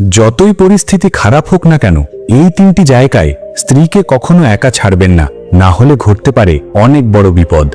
যতই পরিস্থিতি খারাপ হোক না কেন, এই তিনটি জায়গায় স্ত্রীকে কখনো একা ছাড়বেন না না হলে ঘটতে পারে অনেক বড় বিপদ।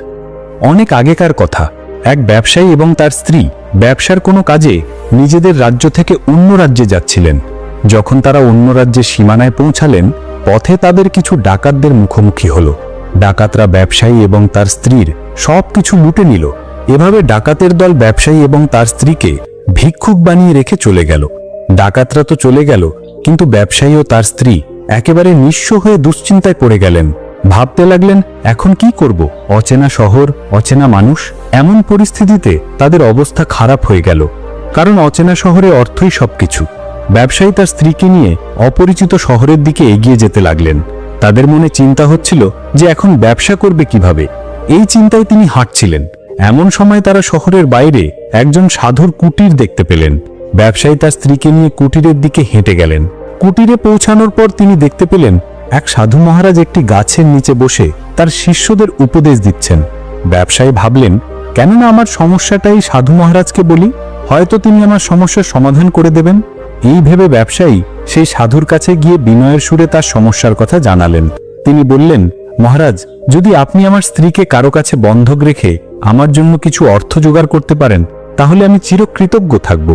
অনেক আগেকার কথা, এক ব্যবসায়ী এবং তার স্ত্রী ব্যবসার কোনো কাজে নিজেদের রাজ্য থেকে অন্য রাজ্যে যাচ্ছিলেন। যখন তারা অন্য রাজ্যের সীমানায় পৌঁছালেন, পথে তাদের কিছু ডাকাতদের মুখোমুখি হল। ডাকাতরা ব্যবসায়ী এবং তার স্ত্রীর সব কিছু লুটে নিল। এভাবে ডাকাতের দল ব্যবসায়ী এবং তার স্ত্রীকে ভিক্ষুক বানিয়ে রেখে চলে গেল। ডাকাতরা তো চলে গেল, কিন্তু ব্যবসায়ী ও তার স্ত্রী একেবারে নিঃস্ব হয়ে দুশ্চিন্তায় পড়ে গেলেন। ভাবতে লাগলেন, এখন কি করব? অচেনা শহর, অচেনা মানুষ, এমন পরিস্থিতিতে তাদের অবস্থা খারাপ হয়ে গেল। কারণ অচেনা শহরে অর্থই সবকিছু। ব্যবসায়ী তার স্ত্রীকে নিয়ে অপরিচিত শহরের দিকে এগিয়ে যেতে লাগলেন। তাদের মনে চিন্তা হচ্ছিল যে এখন ব্যবসা করবে কীভাবে। এই চিন্তায় তিনি হাঁটছিলেন। এমন সময় তারা শহরের বাইরে একজন সাধুর কুটির দেখতে পেলেন। ব্যবসায়ী তার স্ত্রীকে নিয়ে কুটিরের দিকে হেঁটে গেলেন। কুটিরে পৌঁছানোর পর তিনি দেখতে পেলেন, এক সাধু মহারাজ একটি গাছের নিচে বসে তার শিষ্যদের উপদেশ দিচ্ছেন। ব্যবসায়ী ভাবলেন, কেননা আমার সমস্যাটাই সাধু মহারাজকে বলি, হয়তো তিনি আমার সমস্যার সমাধান করে দেবেন। এই ভেবে ব্যবসায়ী সেই সাধুর কাছে গিয়ে বিনয়ের সুরে তার সমস্যার কথা জানালেন। তিনি বললেন, মহারাজ, যদি আপনি আমার স্ত্রীকে কারও কাছে বন্ধক রেখে আমার জন্য কিছু অর্থ জোগাড় করতে পারেন, তাহলে আমি চিরকৃতজ্ঞ থাকব।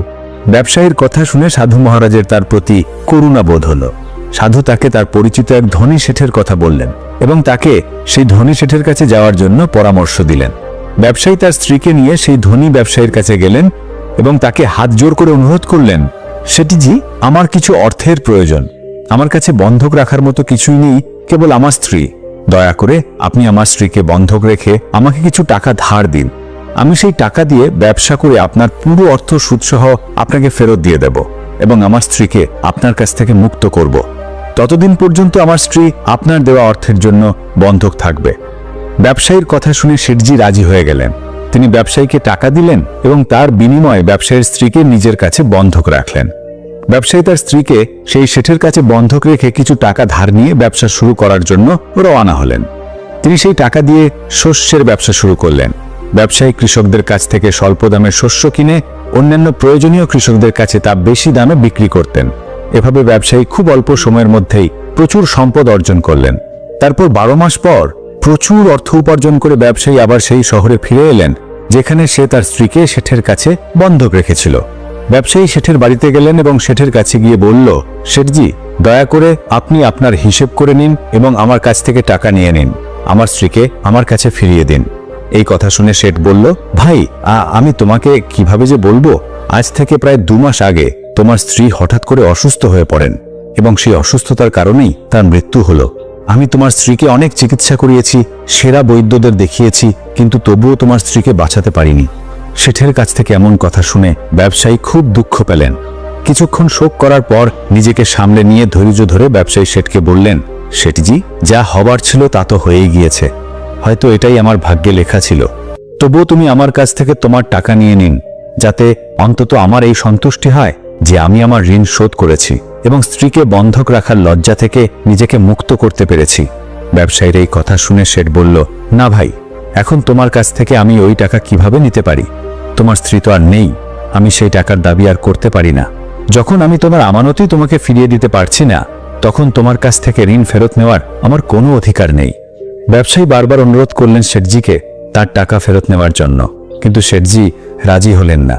ব্যবসায়ীর কথা শুনে সাধু মহারাজের তার প্রতি করুণা বোধ হলো। সাধু তাকে তার পরিচিত এক ধনী শেঠের কথা বললেন এবং তাকে সেই ধনী শেঠের কাছে যাওয়ার জন্য পরামর্শ দিলেন। ব্যবসায়ী তার স্ত্রীকে নিয়ে সেই ধনী ব্যবসায়ীর কাছে গেলেন এবং তাকে হাত জোর করে অনুরোধ করলেন সেটিজি আমার কিছু অর্থের প্রয়োজন। আমার কাছে বন্ধক রাখার মতো কিছুই নেই, কেবল আমার স্ত্রী। দয়া করে আপনি আমার স্ত্রীকে বন্ধক রেখে আমাকে কিছু টাকা ধার দিন। আমি সেই টাকা দিয়ে ব্যবসা করে আপনার পুরো অর্থ সুদসহ আপনাকে ফেরত দিয়ে দেব এবং আমার স্ত্রীকে আপনার কাছ থেকে মুক্ত করব। ততদিন পর্যন্ত আমার স্ত্রী আপনার দেওয়া অর্থের জন্য বন্ধক থাকবে। ব্যবসায়ীর কথা শুনে শেঠজি রাজি হয়ে গেলেন। তিনি ব্যবসায়ীকে টাকা দিলেন এবং তার বিনিময়ে ব্যবসায়ীর স্ত্রীকে নিজের কাছে বন্ধক রাখলেন। ব্যবসায়ী তার স্ত্রীকে সেই শেঠের কাছে বন্ধক রেখে কিছু টাকা ধার নিয়ে ব্যবসা শুরু করার জন্য রওনা হলেন। তিনি সেই টাকা দিয়ে শস্যের ব্যবসা শুরু করলেন। ব্যবসায়ী কৃষকদের কাছ থেকে স্বল্প দামে শস্য কিনে অন্যান্য প্রয়োজনীয় কৃষকদের কাছে তা বেশি দামে বিক্রি করতেন। এভাবে ব্যবসায়ী খুব অল্প সময়ের মধ্যেই প্রচুর সম্পদ অর্জন করলেন। তারপর বারো মাস পর প্রচুর অর্থ উপার্জন করে ব্যবসায়ী আবার সেই শহরে ফিরে এলেন, যেখানে সে তার স্ত্রীকে শেঠের কাছে বন্ধক রেখেছিল। ব্যবসায়ী শেঠের বাড়িতে গেলেন এবং শেঠের কাছে গিয়ে বলল, শেঠজি, দয়া করে আপনি আপনার হিসেব করে নিন এবং আমার কাছ থেকে টাকা নিয়ে নিন। আমার স্ত্রীকে আমার কাছে ফিরিয়ে দিন। এই কথা শুনে শেঠ বলল, ভাই আমি তোমাকে কীভাবে যে বলব? আজ থেকে প্রায় দু মাস আগে তোমার স্ত্রী হঠাৎ করে অসুস্থ হয়ে পড়েন এবং সেই অসুস্থতার কারণেই তার মৃত্যু হলো। আমি তোমার স্ত্রীকে অনেক চিকিৎসা করিয়েছি, সেরা বৈদ্যদের দেখিয়েছি, কিন্তু তবুও তোমার স্ত্রীকে বাঁচাতে পারিনি। শেঠের কাছ থেকে এমন কথা শুনে ব্যবসায়ী খুব দুঃখ পেলেন। কিছুক্ষণ শোক করার পর নিজেকে সামলে নিয়ে ধৈর্য ধরে ব্যবসায়ী শেঠকে বললেন, শেঠজি, যা হবার ছিল তা তো হয়েই গিয়েছে। হয়তো এটাই আমার ভাগ্যে লেখা ছিল। তবুও তুমি আমার কাছ থেকে তোমার টাকা নিয়ে নিন, যাতে অন্তত আমার এই সন্তুষ্টি হয় যে আমি আমার ঋণ শোধ করেছি এবং স্ত্রীকে বন্ধক রাখার লজ্জা থেকে নিজেকে মুক্ত করতে পেরেছি। ব্যবসায়ীর এই কথা শুনে শেঠ বলল, না ভাই, এখন তোমার কাছ থেকে আমি ওই টাকা কীভাবে নিতে পারি? তোমার স্ত্রী তো আর নেই, আমি সেই টাকার দাবি আর করতে পারি না। যখন আমি তোমার আমানতই তোমাকে ফিরিয়ে দিতে পারছি না, তখন তোমার কাছ থেকে ঋণ ফেরত নেওয়ার আমার কোনো অধিকার নেই। ব্যবসায়ী বারবার অনুরোধ করলেন শেঠজিকে তার টাকা ফেরত নেওয়ার জন্য, কিন্তু শেঠজি রাজি হলেন না।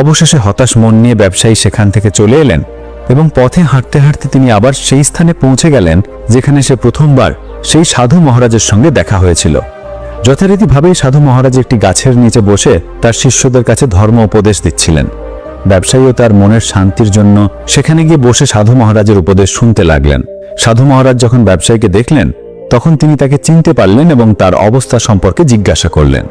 অবশেষে হতাশ মন নিয়ে ব্যবসায়ী সেখান থেকে চলে এলেন এবং পথে হাঁটতে হাঁটতে তিনি আবার সেই স্থানে পৌঁছে গেলেন, যেখানে সে প্রথমবার সেই সাধু মহারাজের সঙ্গে দেখা হয়েছিল। যথারীতিভাবেই সাধু মহারাজ একটি গাছের নিচে বসে তার শিষ্যদের কাছে ধর্ম উপদেশ দিচ্ছিলেন। ব্যবসায়ীও তার মনের শান্তির জন্য সেখানে গিয়ে বসে সাধু মহারাজের উপদেশ শুনতে লাগলেন। সাধু মহারাজ যখন ব্যবসায়ীকে দেখলেন তখন তিনি তাকে চিনতে পারলেন এবং তার অবস্থা সম্পর্কে জিজ্ঞাসা করলেন।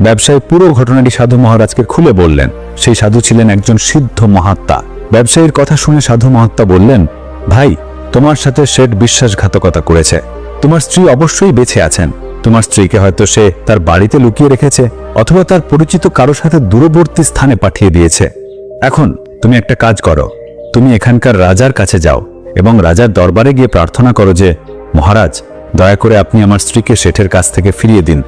ব্যবসায়ী পুরো ঘটনাটি সাধু মহারাজকে খুলে বললেন। সেই সাধু ছিলেন একজন সিদ্ধ মহাত্মা। ব্যবসায়ীর কথা শুনে সাধু মহাত্মা বললেন, ভাই, তোমার সাথে শেঠ বিশ্বাসঘাতকতা করেছে। তোমার স্ত্রী অবশ্যই বেঁচে আছেন। তোমার স্ত্রীকে হয়তো সে তার বাড়িতে লুকিয়ে রেখেছে অথবা তার পরিচিত কারও সাথে দূরবর্তী স্থানে পাঠিয়ে দিয়েছে। এখন তুমি একটা কাজ করো। তুমি এখানকার রাজার কাছে যাও এবং রাজার দরবারে গিয়ে প্রার্থনা করো যে, মহারাজ দয়া করে আপনি আমার স্ত্রীকে শেঠের কাছ থেকে ফিরিয়ে দিন,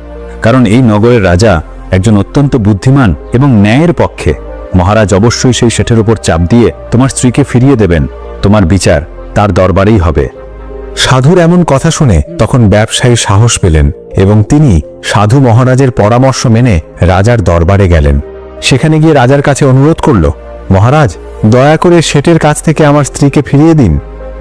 কারণ এই নগরের রাজা একজন অত্যন্ত বুদ্ধিমান এবং ন্যায়ের পক্ষে। মহারাজ অবশ্যই সেই শেঠের উপর চাপ দিয়ে তোমার স্ত্রীকে ফিরিয়ে দেবেন। তোমার বিচার তার দরবারেই হবে। সাধুর এমন কথা শুনে তখন ব্যবসায়ী সাহস পেলেন এবং তিনি সাধু মহারাজের পরামর্শ মেনে রাজার দরবারে গেলেন। সেখানে গিয়ে রাজার কাছে অনুরোধ করল, মহারাজ, দয়া করে শেঠের কাছ থেকে আমার স্ত্রীকে ফিরিয়ে দিন।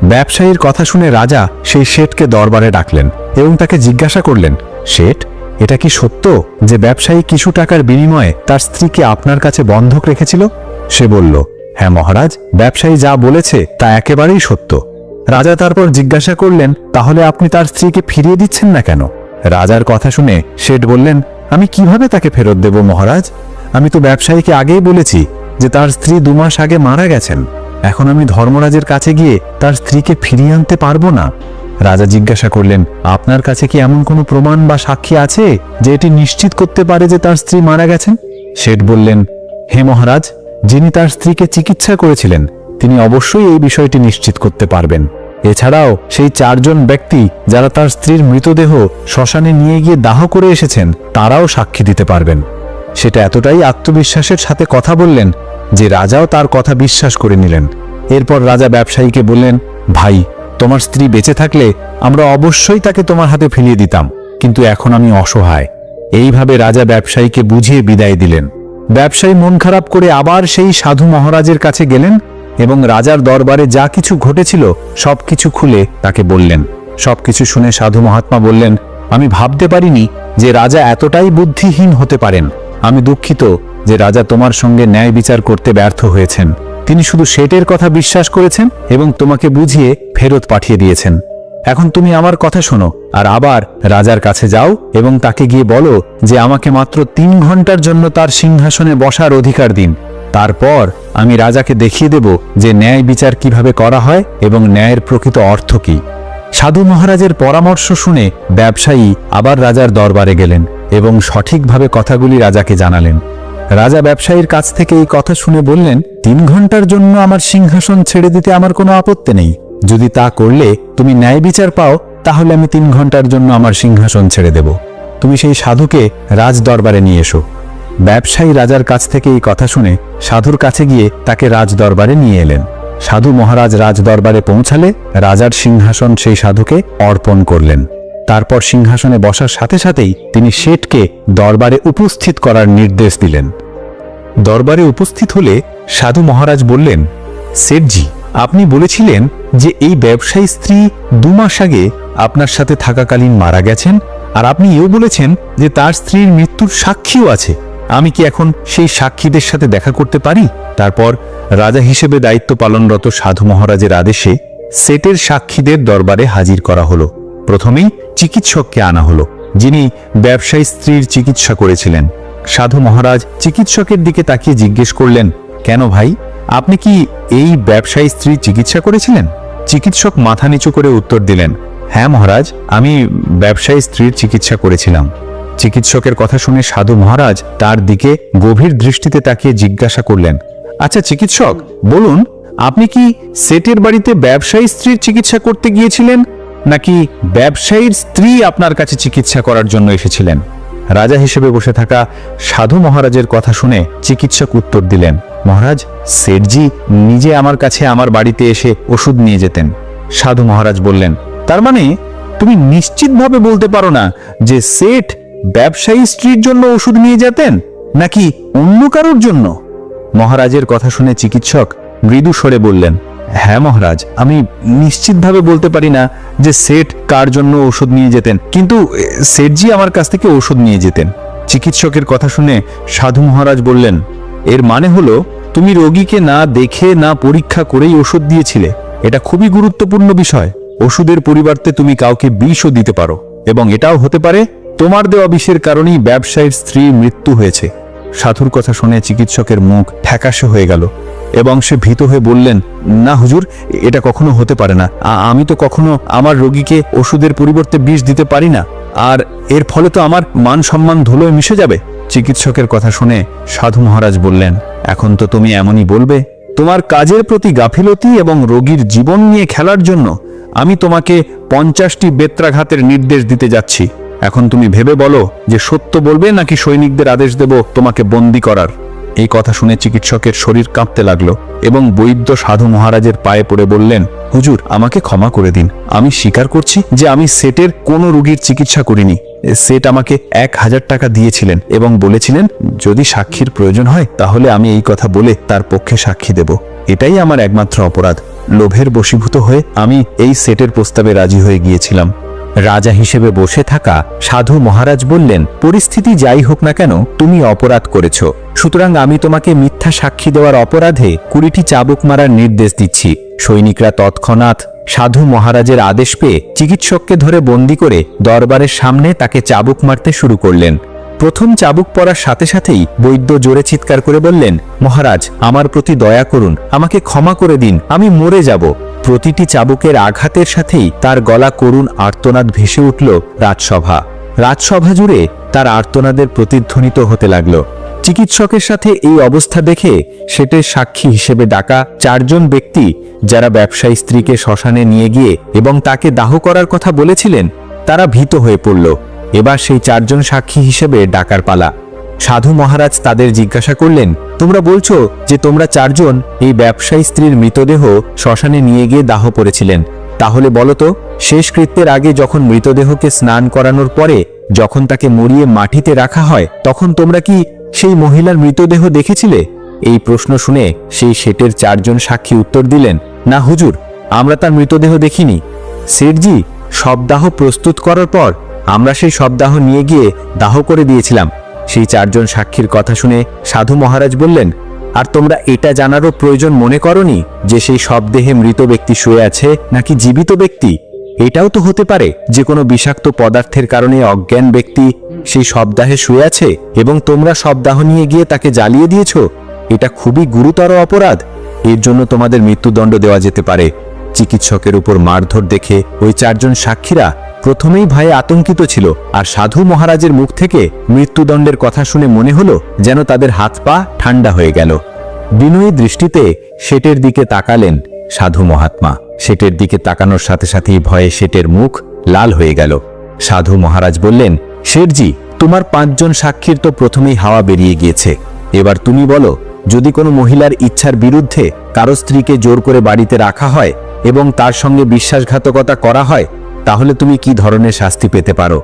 ব্যবসায়ীর কথা শুনে রাজা সেই শেঠকে দরবারে ডাকলেন এবং তাকে জিজ্ঞাসা করলেন, শেঠ, এটা কি সত্য যে ব্যবসায়ী কিছু টাকার বিনিময়ে তার স্ত্রীকে আপনার কাছে বন্ধক রেখেছিল? সে বলল হ্যাঁ মহারাজ, ব্যবসায়ী যা বলেছে তা একেবারেই সত্য। রাজা তারপর জিজ্ঞাসা করলেন, তাহলে আপনি তার স্ত্রীকে ফিরিয়ে দিচ্ছেন না কেন? রাজার কথা শুনে শেঠ বললেন, আমি কীভাবে তাকে ফেরত দেব মহারাজ? আমি তো ব্যবসায়ীকে আগেই বলেছি যে তার স্ত্রী দু মাস আগে মারা গেছেন। এখন আমি ধর্মরাজের কাছে গিয়ে তার স্ত্রীকে ফিরিয়ে আনতে পারব না। রাজা জিজ্ঞাসা করলেন, আপনার কাছে কি এমন কোনো প্রমাণ বা সাক্ষী আছে যে এটি নিশ্চিত করতে পারে যে তার স্ত্রী মারা গেছেন? শেঠ বললেন, হে মহারাজ, যিনি তার স্ত্রীকে চিকিৎসা করেছিলেন, তিনি অবশ্যই এই বিষয়টি নিশ্চিত করতে পারবেন। এছাড়াও সেই চারজন ব্যক্তি যারা তার স্ত্রীর মৃতদেহ শ্মশানে নিয়ে গিয়ে দাহ করে এসেছেন, তারাও সাক্ষী দিতে পারবেন। সেটা এতটাই আত্মবিশ্বাসের সাথে কথা বললেন যে রাজাও তার কথা বিশ্বাস করে নিলেন। এরপর রাজা ব্যবসায়ীকে বললেন, ভাই, তোমার স্ত্রী বেঁচে থাকলে আমরা অবশ্যই তাকে তোমার হাতে ফিরিয়ে দিতাম, কিন্তু এখন আমি অসহায়। এইভাবে রাজা ব্যবসায়ীকে বুঝিয়ে বিদায় দিলেন। ব্যবসায়ী মন খারাপ করে আবার সেই সাধু মহারাজের কাছে গেলেন এবং রাজার দরবারে যা কিছু ঘটেছিল সবকিছু খুলে তাকে বললেন। সবকিছু শুনে সাধু মহাত্মা বললেন, আমি ভাবতে পারিনি যে রাজা এতটাই বুদ্ধিহীন হতে পারেন। আমি দুঃখিত যে রাজা তোমার সঙ্গে ন্যায় বিচার করতে ব্যর্থ হয়েছেন। তিনি শুধু শেটের কথা বিশ্বাস করেছেন এবং তোমাকে বুঝিয়ে ফেরত পাঠিয়ে দিয়েছেন। এখন তুমি আমার কথা শোনো, আর আবার রাজার কাছে যাও এবং তাকে গিয়ে বলো যে আমাকে মাত্র তিন ঘণ্টার জন্য তার সিংহাসনে বসার অধিকার দিন। তারপর আমি রাজাকে দেখিয়ে দেব যে ন্যায় বিচার কীভাবে করা হয় এবং ন্যায়ের প্রকৃত অর্থ কি। সাধু মহারাজের পরামর্শ শুনে ব্যবসায়ী আবার রাজার দরবারে গেলেন এবং সঠিকভাবে কথাগুলি রাজাকে জানালেন। রাজা ব্যবসায়ীর কাছ থেকে এই কথা শুনে বললেন, তিন ঘণ্টার জন্য আমার সিংহাসন ছেড়ে দিতে আমার কোনো আপত্তি নেই। যদি তা করলে তুমি ন্যায় বিচার পাও, তাহলে আমি তিন ঘণ্টার জন্য আমার সিংহাসন ছেড়ে দেব। তুমি সেই সাধুকে রাজ দরবারে নিয়ে এসো। ব্যবসায়ী রাজার কাছ থেকে এই কথা শুনে সাধুর কাছে গিয়ে তাকে রাজ দরবারে নিয়ে এলেন। সাধু মহারাজ রাজ দরবারে পৌঁছালে রাজার সিংহাসন সেই সাধুকে অর্পণ করলেন। তারপর সিংহাসনে বসার সাথে সাথেই তিনি শেঠকে দরবারে উপস্থিত করার নির্দেশ দিলেন। দরবারে উপস্থিত হলে সাধু মহারাজ বললেন, শেঠজি, আপনি বলেছিলেন যে এই ব্যবসায়ী স্ত্রী দু মাস আগে আপনার সাথে থাকাকালীন মারা গেছেন, আর আপনি এও বলেছেন যে তার স্ত্রীর মৃত্যুর সাক্ষীও আছে। আমি কি এখন সেই সাক্ষীদের সাথে দেখা করতে পারি? তারপর রাজা হিসেবে দায়িত্ব পালনরত সাধু মহারাজের আদেশে সেটের সাক্ষীদের দরবারে হাজির করা হলো। প্রথমেই চিকিৎসককে আনা হলো, যিনি ব্যবসায়ী স্ত্রীর চিকিৎসা করেছিলেন। সাধু মহারাজ চিকিৎসকের দিকে তাকিয়ে জিজ্ঞেস করলেন, কেন ভাই, আপনি কি এই ব্যবসায়ী স্ত্রী চিকিৎসা করেছিলেন? চিকিৎসক মাথা নিচু করে উত্তর দিলেন হ্যাঁ মহারাজ, আমি ব্যবসায়ী স্ত্রীর চিকিৎসা করেছিলাম। চিকিৎসকের কথা শুনে সাধু মহারাজ তার দিকে গভীর দৃষ্টিতে তাকিয়ে জিজ্ঞাসা করলেন আচ্ছা চিকিৎসক, বলুন, আপনি কি সেটের বাড়িতে ব্যবসায়ী স্ত্রীর চিকিৎসা করতে গিয়েছিলেন? নাকি ব্যবসায়ীর স্ত্রী আপনার কাছে চিকিৎসা করার জন্য এসেছিলেন? রাজা হিসেবে বসে থাকা সাধু মহারাজের কথা শুনে চিকিৎসক উত্তর দিলেন, মহারাজ সেটজি নিজে আমার কাছে আমার বাড়িতে এসে ওষুধ নিয়ে যেতেন। সাধু মহারাজ বললেন, তার মানে তুমি নিশ্চিতভাবে বলতে পারো না যে সেট ব্যবসায়ী স্ত্রীর জন্য ওষুধ নিয়ে যেতেন নাকি অন্য কারোর জন্য? মহারাজের কথা শুনে চিকিৎসক মৃদু স্বরে বললেন হ্যাঁ মহারাজ, আমি নিশ্চিতভাবে বলতে পারি না যে সেট কার জন্য ওষুধ নিয়ে যেতেন, কিন্তু সেটজি আমার কাছ থেকে ওষুধ নিয়ে যেতেন। চিকিৎসকের কথা শুনে সাধু মহারাজ বললেন, এর মানে হলো, তুমি রোগীকে না দেখে না পরীক্ষা করেই ওষুধ দিয়েছিলে। এটা খুবই গুরুত্বপূর্ণ বিষয়। ওষুধের পরিবর্তে তুমি কাউকে বিষও দিতে পারো, এবং এটাও হতে পারে, তোমার দেওয়া বিষের কারণেই ব্যবসায়ীর স্ত্রীর মৃত্যু হয়েছে। সাধুর কথা শুনে চিকিৎসকের মুখ ফ্যাকাশে হয়ে গেল এবং সে ভীত হয়ে বললেন, না হুজুর, এটা কখনো হতে পারে না। আমি তো কখনো আমার রোগীকে ওষুধের পরিবর্তে বিষ দিতে পারি না। আর এর ফলে তো আমার মান সম্মান ধুলোয় মিশে যাবে। চিকিৎসকের কথা শুনে সাধু মহারাজ বললেন, এখন তো তুমি এমনই বলবে, তোমার কাজের প্রতি গাফিলতি এবং রোগীর জীবন নিয়ে খেলার জন্য আমি তোমাকে পঞ্চাশটি বেত্রাঘাতের নির্দেশ দিতে যাচ্ছি। এখন তুমি ভেবে বলো যে সত্য বলবে নাকি সৈনিকদের আদেশ দেব তোমাকে বন্দি করার? এই কথা শুনে চিকিৎসকের শরীর কাঁপতে লাগল এবং বৈদ্য সাধু মহারাজের পায়ে পড়ে বললেন, হুজুর, আমাকে ক্ষমা করে দিন। আমি স্বীকার করছি যে আমি সেটের কোনো রোগীর চিকিৎসা করিনি। সেট আমাকে এক হাজার টাকা দিয়েছিলেন এবং বলেছিলেন, যদি সাক্ষীর প্রয়োজন হয়, তাহলে আমি এই কথা বলে তার পক্ষে সাক্ষী দেব। এটাই আমার একমাত্র অপরাধ। লোভের বশীভূত হয়ে আমি এই সেটের প্রস্তাবে রাজি হয়ে গিয়েছিলাম। রাজা হিসেবে বসে থাকা সাধু মহারাজ বললেন, পরিস্থিতি যাই হোক না কেন, তুমি অপরাধ করেছ। সুতরাং আমি তোমাকে মিথ্যা সাক্ষী দেওয়ার অপরাধে কুড়িটি চাবুক মারার নির্দেশ দিচ্ছি। সৈনিকরা তৎক্ষণাৎ সাধু মহারাজের আদেশ পেয়ে চিকিৎসককে ধরে বন্দি করে দরবারের সামনে তাকে চাবুক মারতে শুরু করলেন। প্রথম চাবুক পড়ার সাথে সাথেই বৈদ্য জোরে চিৎকার করে বললেন, মহারাজ, আমার প্রতি দয়া করুন, আমাকে ক্ষমা করে দিন, আমি মরে যাব। প্রতিটি চাবুকের আঘাতের সাথেই তার গলা করুণ আর্তনাদ ভেসে উঠল রাজসভা। রাজসভা জুড়ে তার আর্তনাদের প্রতিধ্বনিত হতে লাগল। চিকিৎসকের সাথে এই অবস্থা দেখে সেটের সাক্ষী হিসেবে ডাকা চারজন ব্যক্তি, যারা ব্যবসায়ী স্ত্রীকে শ্মশানে নিয়ে গিয়ে এবং তাকে দাহ করার কথা বলেছিলেন, তারা ভীত হয়ে পড়ল। এবার সেই চারজন সাক্ষী হিসেবে ডাকার পালা। সাধু মহারাজ তাদের জিজ্ঞাসা করলেন, তোমরা বলছো যে তোমরা চারজন এই ব্যবসায়ী স্ত্রীর মৃতদেহ শ্মশানে নিয়ে গিয়ে দাহ করেছিলেন। তাহলে বলো তো, শেষকৃত্যের আগে যখন মৃতদেহকে স্নান করানোর পরে যখন তাকে মরিয়ে মাটিতে রাখা হয়, তখন তোমরা কি সেই মহিলার মৃতদেহ দেখেছিলে? এই প্রশ্ন শুনে সেই শেটের চারজন সাক্ষী উত্তর দিলেন, না হুজুর, আমরা তার মৃতদেহ দেখিনি। শেঠজি শবদাহ প্রস্তুত করার পর আমরা সেই শবদাহ নিয়ে গিয়ে দাহ করে দিয়েছিলাম। সেই চারজন সাক্ষীর কথা শুনে সাধু মহারাজ বললেন, আর তোমরা এটা জানারও প্রয়োজন মনে করনি যে সেই শবদেহে মৃত ব্যক্তি শুয়ে আছে নাকি জীবিত ব্যক্তি? এটাও তো হতে পারে যে কোনো বিষাক্ত পদার্থের কারণে অজ্ঞান ব্যক্তি সেই শবদাহে শুয়ে আছে এবং তোমরা শবদাহ নিয়ে গিয়ে তাকে জ্বালিয়ে দিয়েছ। এটা খুবই গুরুতর অপরাধ। এর জন্য তোমাদের মৃত্যুদণ্ড দেওয়া যেতে পারে। চিকিৎসকের উপর মারধর দেখে ওই চারজন সাক্ষীরা প্রথমেই ভয়ে আতঙ্কিত ছিল, আর সাধু মহারাজের মুখ থেকে মৃত্যুদণ্ডের কথা শুনে মনে হলো যেন তাদের হাত পা ঠান্ডা হয়ে গেল। বিনয়ী দৃষ্টিতে শেটের দিকে তাকালেন সাধু মহাত্মা। শেটের দিকে তাকানোর সাথে সাথেই ভয়ে শেটের মুখ লাল হয়ে গেল। সাধু মহারাজ বললেন, শেঠজি, তোমার পাঁচজন সাক্ষীর তো প্রথমেই হাওয়া বেরিয়ে গিয়েছে। এবার তুমি বলো, যদি কোনো মহিলার ইচ্ছার বিরুদ্ধে কারও স্ত্রীকে জোর করে বাড়িতে রাখা হয় এবং তার সঙ্গে বিশ্বাসঘাতকতা করা হয় তাহলে তুমি কি ধরনের শাস্তি পেতে পারো?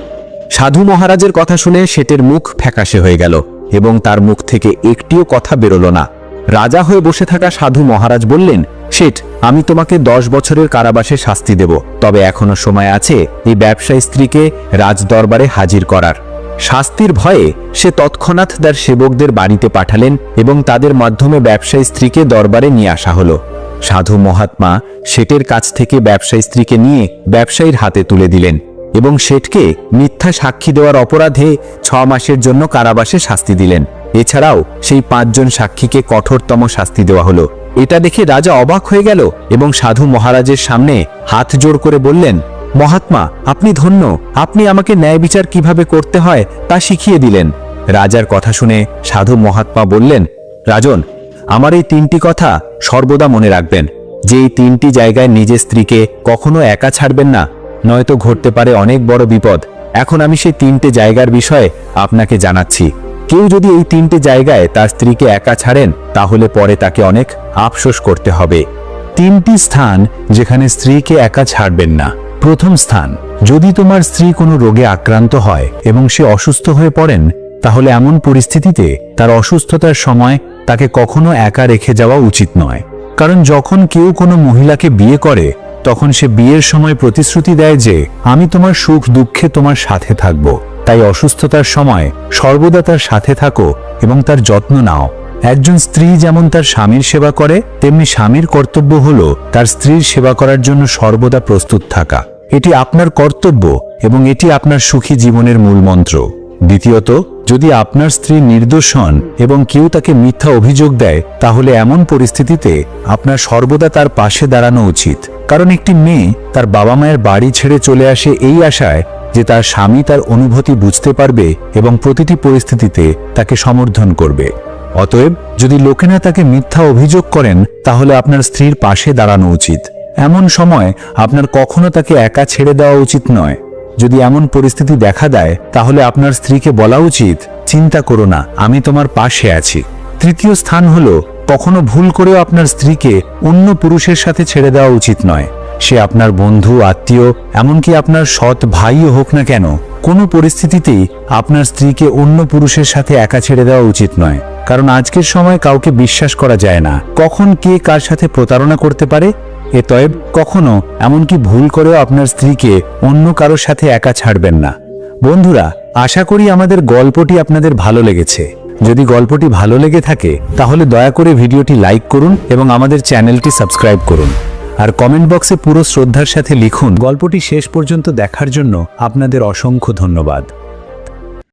সাধু মহারাজের কথা শুনে শেটের মুখ ফ্যাকাশে হয়ে গেল এবং তার মুখ থেকে একটিও কথা বেরোল না। রাজা হয়ে বসে থাকা সাধু মহারাজ বললেন শেঠ আমি তোমাকে দশ বছরের কারাবাসে শাস্তি দেব, তবে এখনও সময় আছে এই ব্যবসায়ী স্ত্রীকে রাজদরবারে হাজির করার। শাস্তির ভয়ে সে তৎক্ষণাৎ তার সেবকদের বাড়িতে পাঠালেন এবং তাদের মাধ্যমে ব্যবসায়ী স্ত্রীকে দরবারে নিয়ে আসা হলো। সাধু মহাত্মা শেটের কাছ থেকে ব্যবসায়ী স্ত্রীকে নিয়ে ব্যবসায়ীর হাতে তুলে দিলেন এবং শেঠকে মিথ্যা সাক্ষী দেওয়ার অপরাধে ছ মাসের জন্য কারাবাসে শাস্তি দিলেন। এছাড়াও সেই পাঁচজন সাক্ষীকে কঠোরতম শাস্তি দেওয়া হলো। এটা দেখে রাজা অবাক হয়ে গেল এবং সাধু মহারাজের সামনে হাত জোড় করে বললেন, মহাত্মা, আপনি ধন্য। আপনি আমাকে ন্যায় বিচার কীভাবে করতে হয় তা শিখিয়ে দিলেন। রাজার কথা শুনে সাধু মহাত্মা বললেন, রাজন আমার এই তিনটি কথা সর্বদা মনে রাখবেন, যে এই তিনটি জায়গায় নিজের স্ত্রীকে কখনো একা ছাড়বেন না, নয়তো ঘটতে পারে অনেক বড় বিপদ। এখন আমি সেই তিনটে জায়গার বিষয়ে আপনাকে জানাচ্ছি। কেউ যদি এই তিনটে জায়গায় তার স্ত্রীকে একা ছাড়েন, তাহলে পরে তাকে অনেক আফসোস করতে হবে। তিনটি স্থান যেখানে স্ত্রীকে একা ছাড়বেন না। প্রথম স্থান, যদি তোমার স্ত্রী কোনো রোগে আক্রান্ত হয় এবং সে অসুস্থ হয়ে পড়েন তাহলে এমন পরিস্থিতিতে তার অসুস্থতার সময় তাকে কখনো একা রেখে যাওয়া উচিত নয়। কারণ যখন কেউ কোনো মহিলাকে বিয়ে করে, তখন সে বিয়ের সময় প্রতিশ্রুতি দেয় যে, আমি তোমার সুখ দুঃখে তোমার সাথে থাকব। তাই অসুস্থতার সময় সর্বদা তার সাথে থাকো এবং তার যত্ন নাও। একজন স্ত্রী যেমন তার স্বামীর সেবা করে, তেমনি স্বামীর কর্তব্য হল তার স্ত্রীর সেবা করার জন্য সর্বদা প্রস্তুত থাকা। এটি আপনার কর্তব্য এবং এটি আপনার সুখী জীবনের মূল মন্ত্র। দ্বিতীয়ত, যদি আপনার স্ত্রী নির্দোষ হন এবং কেউ তাকে মিথ্যা অভিযোগ দেয়, তাহলে এমন পরিস্থিতিতে আপনার সর্বদা তার পাশে দাঁড়ানো উচিত। কারণ একটি মেয়ে তার বাবা মায়ের বাড়ি ছেড়ে চলে আসে এই আশায় যে তার স্বামী তার অনুভূতি বুঝতে পারবে এবং প্রতিটি পরিস্থিতিতে তাকে সমর্থন করবে। অতএব, যদি লোকেরা তাকে মিথ্যা অভিযোগ করেন, তাহলে আপনার স্ত্রীর পাশে দাঁড়ানো উচিত। এমন সময় আপনার কখনো তাকে একা ছেড়ে দেওয়া উচিত নয়। যদি এমন পরিস্থিতি দেখা দেয়, তাহলে আপনার স্ত্রীকে বলা উচিত, চিন্তা করো না, আমি তোমার পাশে আছি। তৃতীয় স্থান হলো, কখনো ভুল করেও আপনার স্ত্রীকে অন্য পুরুষের সাথে ছেড়ে দেওয়া উচিত নয়। সে আপনার বন্ধু, আত্মীয়, এমনকি আপনার সৎ ভাইও হোক না কেন, কোনো পরিস্থিতিতেই আপনার স্ত্রীকে অন্য পুরুষের সাথে একা ছেড়ে দেওয়া উচিত নয়। কারণ আজকের সময় কাউকে বিশ্বাস করা যায় না। কখন কে কার সাথে প্রতারণা করতে পারে এতএব কখনো এমনকি ভুল করেও আপনার স্ত্রীকে অন্য কারোর সাথে একা ছাড়বেন না। বন্ধুরা, আশা করি আমাদের গল্পটি আপনাদের ভালো লেগেছে। যদি গল্পটি ভালো লেগে থাকে, তাহলে দয়া করে ভিডিওটি লাইক করুন এবং আমাদের চ্যানেলটি সাবস্ক্রাইব করুন। আর কমেন্ট বক্সে পুরো শ্রদ্ধার সাথে লিখুন, গল্পটি শেষ পর্যন্ত দেখার জন্য আপনাদের অসংখ্য ধন্যবাদ।